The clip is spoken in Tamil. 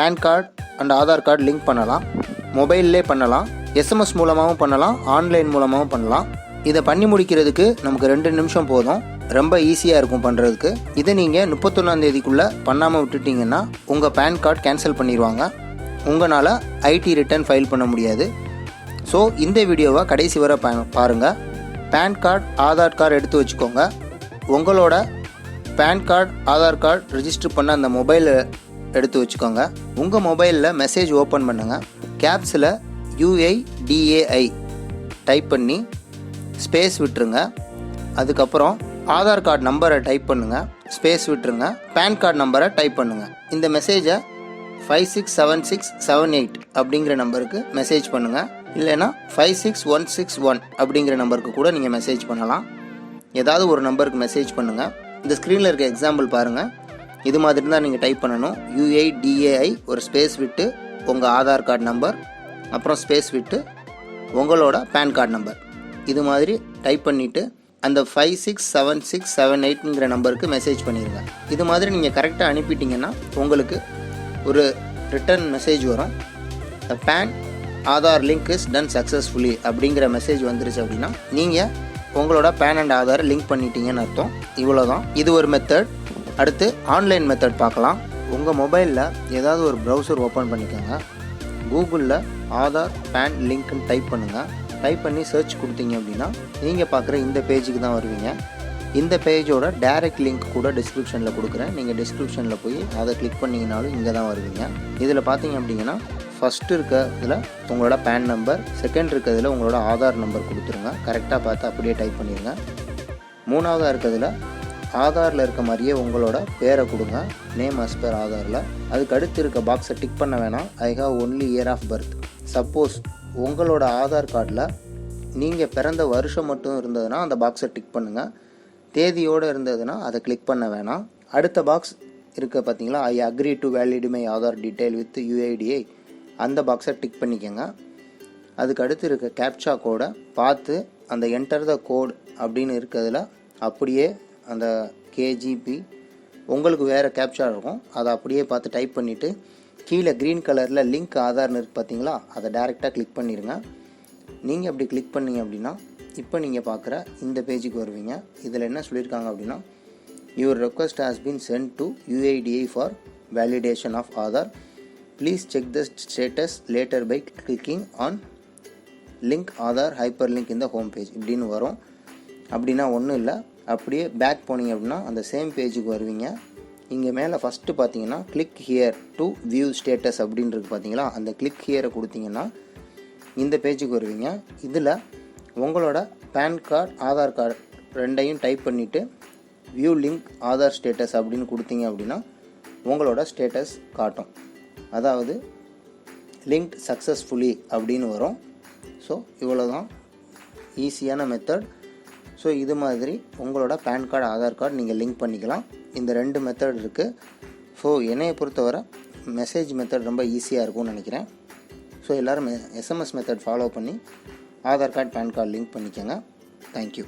PAN card and Aadhaar card link பண்ணலாம். மொபைல்லே பண்ணலாம். எஸ்எம்எஸ் மூலமாகவும் பண்ணலாம். ஆன்லைன் மூலமாகவும் பண்ணலாம். இதை பண்ணி முடிக்கிறதுக்கு நமக்கு ரெண்டு நிமிஷம் போதும். ரொம்ப ஈஸியாக இருக்கும் பண்ணுறதுக்கு இதை நீங்கள் முப்பத்தொன்னாந்தேதிக்குள்ளே பண்ணாமல் விட்டுட்டிங்கன்னா உங்கள் பேன் கார்டு கேன்சல் பண்ணிடுவாங்க உங்களால் ஐடி ரிட்டர்ன் ஃபைல் பண்ண முடியாது. ஸோ இந்த வீடியோவை கடைசி வரை பா பாருங்கள் பேன் கார்டு ஆதார் கார்டு எடுத்து வச்சுக்கோங்க. உங்களோட PAN card Aadhaar card register பண்ண அந்த மொபைலை எடுத்து வச்சுக்கோங்க. உங்கள் மொபைலில் மெசேஜ் ஓப்பன் பண்ணுங்கள் கேப்ஸில் யூஐடிஏஐ டைப் பண்ணி ஸ்பேஸ் விட்டுருங்க. அதுக்கப்புறம் ஆதார் கார்டு நம்பரை டைப் பண்ணுங்கள் ஸ்பேஸ் விட்டுருங்க. பேன் கார்டு நம்பரை டைப் பண்ணுங்கள் இந்த மெசேஜை five six seven six seven eight அப்படிங்கிற நம்பருக்கு மெசேஜ் பண்ணுங்கள் இல்லைன்னா five six one six one அப்படிங்கிற நம்பருக்கு கூட நீங்கள் மெசேஜ் பண்ணலாம். ஏதாவது ஒரு நம்பருக்கு மெசேஜ் பண்ணுங்கள் இந்த ஸ்க்ரீனில் இருக்க எக்ஸாம்பிள் பாருங்கள் இது மாதிரி தான் நீங்கள் டைப் பண்ணணும் யூஐடிஏஐ ஒரு ஸ்பேஸ் விட்டு உங்கள் ஆதார் கார்டு நம்பர் அப்புறம் ஸ்பேஸ் விட்டு உங்களோட பேன் கார்டு நம்பர் இது மாதிரி டைப் பண்ணிவிட்டு அந்த five six seven six seven எயிட்ங்கிற நம்பருக்கு மெசேஜ் பண்ணிடுங்க இது மாதிரி நீங்கள் கரெக்டாக அனுப்பிட்டீங்கன்னா உங்களுக்கு ஒரு ரிட்டர்ன் மெசேஜ் வரும். The PAN Aadhaar link is done successfully அப்படிங்கிற மெசேஜ் வந்துருச்சு அப்படின்னா நீங்கள் உங்களோட பேன் அண்ட் ஆதாரை லிங்க் பண்ணிட்டீங்கன்னு அர்த்தம். இவ்வளோ தான் இது ஒரு மெத்தட் அடுத்து ஆன்லைன் மெத்தட் பார்க்கலாம். உங்கள் மொபைலில் ஏதாவது ஒரு ப்ரௌசர் ஓப்பன் பண்ணிக்கோங்க. கூகுளில் ஆதார் பேன் லிங்க்னு டைப் பண்ணுங்கள் டைப் பண்ணி சர்ச் கொடுத்தீங்க அப்படின்னா நீங்கள் பார்க்குற இந்த பேஜுக்கு தான் வருவீங்க. இந்த பேஜோட டைரக்ட் லிங்க் கூட டிஸ்கிரிப்ஷனில் கொடுக்குறேன். நீங்கள் டிஸ்கிரிப்ஷனில் போய் அதை கிளிக் பண்ணிங்கனாலும் இங்கே தான் வருவீங்க. இதில் பார்த்தீங்க அப்படிங்கன்னா ஃபஸ்ட்டு இருக்கிறதுல இதில் உங்களோட பேன் நம்பர் செகண்ட் இருக்கிறதுல உங்களோட ஆதார் நம்பர் கொடுத்துருங்க. கரெக்டாக பார்த்து அப்படியே டைப் பண்ணிடுங்க மூணாவதாக இருக்கிறதுல ஆதாரில் இருக்க மாதிரியே உங்களோட பேரை கொடுங்க. நேம் அஸ் பேர் ஆதாரில். அதுக்கு அடுத்து இருக்க பாக்ஸை டிக் பண்ண வேணாம். I have only year of birth suppose உங்களோட ஆதார் கார்டில் நீங்கள் பிறந்த வருஷம் மட்டும் இருந்ததுன்னா அந்த பாக்ஸை டிக் பண்ணுங்கள் தேதியோடு இருந்ததுன்னா அதை கிளிக் பண்ண வேணாம். அடுத்த பாக்ஸ் இருக்க பார்த்தீங்களா I agree to valid my Aadhaar detail with UIDAI அந்த பாக்ஸை டிக் பண்ணிக்கோங்க. அதுக்கு அடுத்து இருக்க கேப்சா கோடை பார்த்து அந்த என்டர் த கோட் அப்படின்னு இருக்கிறதுல அப்படியே அந்த கேஜிபி உங்களுக்கு வேறு கேப்சா இருக்கும். அதை அப்படியே பார்த்து டைப் பண்ணிவிட்டு கீழே க்ரீன் கலரில் லிங்க் ஆதார்னு இருக்குது பார்த்தீங்களா அதை டேரெக்டாக கிளிக் பண்ணிடுங்க நீங்கள் அப்படி கிளிக் பண்ணிங்க அப்படின்னா இப்போ நீங்கள் பார்க்குற இந்த பேஜுக்கு வருவீங்க. இதில் என்ன சொல்லியிருக்காங்க அப்படின்னா your request has been sent to UIDAI for validation of Aadhaar. Please check the status later by clicking on link Aadhaar hyperlink இந்த ஹோம் பேஜ் இப்படின்னு வரும். அப்படின்னா ஒன்றும் இல்லை. அப்படியே பேக் போனீங்க அப்படின்னா அந்த சேம் பேஜுக்கு வருவீங்க. இங்கே மேலே ஃபஸ்ட்டு பார்த்தீங்கன்னா click here to view status அப்படின்றது பார்த்தீங்களா? அந்த கிளிக் ஹியரை கொடுத்தீங்கன்னா இந்த பேஜுக்கு வருவீங்க. இதில் உங்களோட பேன் கார்டு ஆதார் கார்டு ரெண்டையும் டைப் பண்ணிவிட்டு வியூ லிங்க் ஆதார் ஸ்டேட்டஸ் அப்படின்னு கொடுத்தீங்க அப்படின்னா உங்களோட ஸ்டேட்டஸ் காட்டும். அதாவது லிங்க்ட் சக்ஸஸ்ஃபுல்லி அப்படின்னு வரும். ஸோ இவ்வளோ தான் ஈஸியான மெத்தட் ஸோ இது மாதிரி உங்களோட பேன் கார்டு ஆதார் கார்டு நீங்கள் லிங்க் பண்ணிக்கலாம். இந்த ரெண்டு மெத்தட் இருக்குது ஸோ என்னையை பொறுத்தவரை மெசேஜ் மெத்தட் ரொம்ப ஈஸியாக இருக்கும்னு நினைக்கிறேன். ஸோ எல்லோரும் எஸ்எம்எஸ் மெத்தட் ஃபாலோ பண்ணி Aadhaar card PAN card link பண்ணிக்கோங்க. Thank you